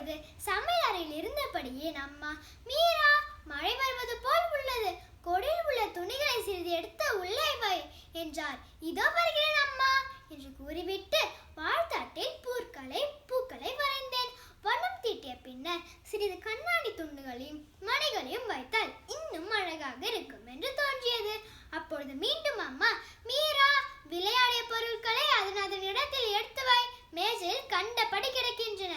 அப்பொழுது சமையல் அறையில் இருந்தபடியே அம்மா மீரா மழை வருவது போல் உள்ளது. கொடியில் உள்ள துணிகளை சிறிது எடுத்து உள்ளே வை என்றார். இதோ வருகிறேன் அம்மா என்று கூறிவிட்டு வாழ்த்தாட்டில் பூக்களை பூக்களை வரைந்தேன். வண்ணம் தீட்டிய பின்னர் சிறிது கண்ணாடி துண்டுகளையும் மணிகளையும் வைத்தால் இன்னும் அழகாக இருக்கும் என்று தோன்றியது. அப்பொழுது மீண்டும் அம்மா மீரா விளையாடிய பொருட்களை அதன் அதன் இடத்தில் எடுத்து வை மேஜையில் கண்டபடி கிடக்கின்றன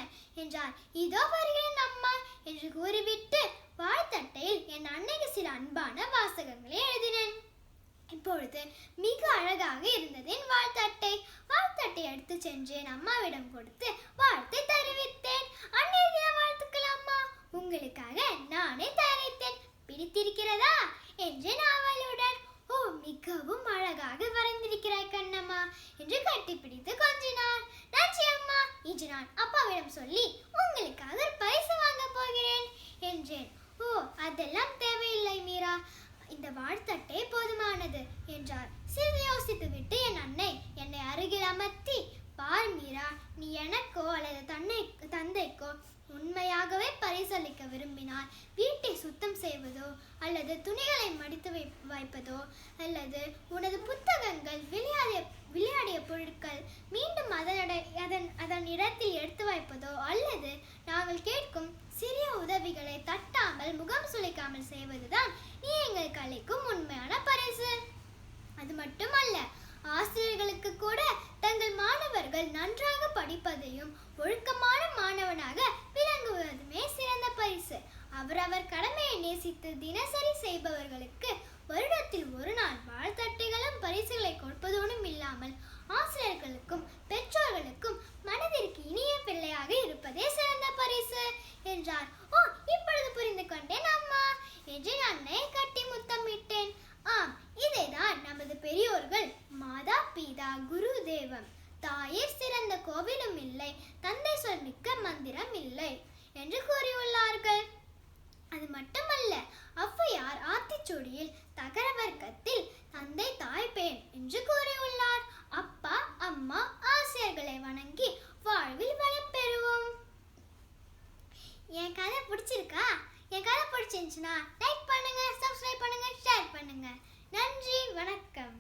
என்றார் இதோ வருகிறேன் அம்மா என்று கூறிவிட்டு வாழ்த்தட்டையில் என் அன்னைக்கு சில அன்பான வாசகங்களை எழுதினேன். இப்பொழுது மிக அழகாக இருந்தது என் வாழ்த்தட்டை. வாழ்த்தட்டை எடுத்து சென்று என் அம்மாவிடம் கொடுத்து வாழ்த்தை தெரிவித்தேன். அன்னைய தின வாழ்த்துக்கள் அம்மா. உங்களுக்காக நானே தயாரித்தேன். பிடித்திருக்கிறதா? என்று நாவலுடன் ஓ மிகவும் அழகாக வரைந்திருக்கிறாய் கண்ணம்மா என்று கட்டிப்பிடித்து கொஞ்சினார். நன்றி அம்மா இன்று நான் அப்பாவிடம் சொல்லி உங்களுக்காக ஒரு பரிசு வாங்க போகிறேன் என்றேன். ஓ அதெல்லாம் தேவையில்லை மீரா. இந்த வாழ்த்தட்டே போதுமானது என்றார். சிறிது யோசித்துவிட்டு என் அன்னை என்னை அருகில் அமர்த்தி பார் மீரா நீ எனக்கோ அல்லது தன்னை தந்தைக்கோ உண்மையாகவே பரிசளிக்க விரும்பினால் வீட்டை சுத்தம் செய்வதோ அல்லது துணிகளை மடித்து வை வைப்பதோ அல்லது உனது புத்தகங்கள் விளையாடிய விளையாடிய பொருட்கள் மீன் அதன் இடத்தில் எடுத்து வைப்பதோ அல்லது நாங்கள் கேட்கும் சிறிய உதவிகளை தட்டாமல் முகம் சுளிக்காமல் செய்வதுதான் நீ எங்களுக்கு அளிக்கும் உண்மையான பரிசு. அது மட்டுமல்ல ஆசிரியர்களுக்கு கூட தங்கள் மாணவர்கள் நன்றாக படிப்பதையும் ஒழுக்கமான மாணவனாக விளங்குவதுமே சிறந்த பரிசு. அவரவர் கடமையை நேசித்து தினசரி செய்பவர்களுக்கு வருடத்தில் ஒரு நாள் வாழ்த்தட்டைகளும் பரிசுகளை கொடுப்பதோடும் என்றார். ஓ இப்பொழுது புரிந்து கொண்டேன் அம்மா என்று அன்னை கட்டி முத்தமிட்டேன். ஆம் இதைதான் நமது பெரியோர்கள் மாதா பிதா குரு தேவம். தாயிற் சிறந்த கோவிலும் இல்லை தந்தை சொல் மிக்க மந்திரம் இல்லை என்று கூறியுள்ளார்கள். அது மட்டுமல்ல ஔவையார் ஆத்திச்சூடியில் தகர வர்க்கத்தில் பிடிச்சிருந்துச்சுன்னா லைக் பண்ணுங்க சப்ஸ்கிரைப் பண்ணுங்க ஷேர் பண்ணுங்க. நன்றி வணக்கம்.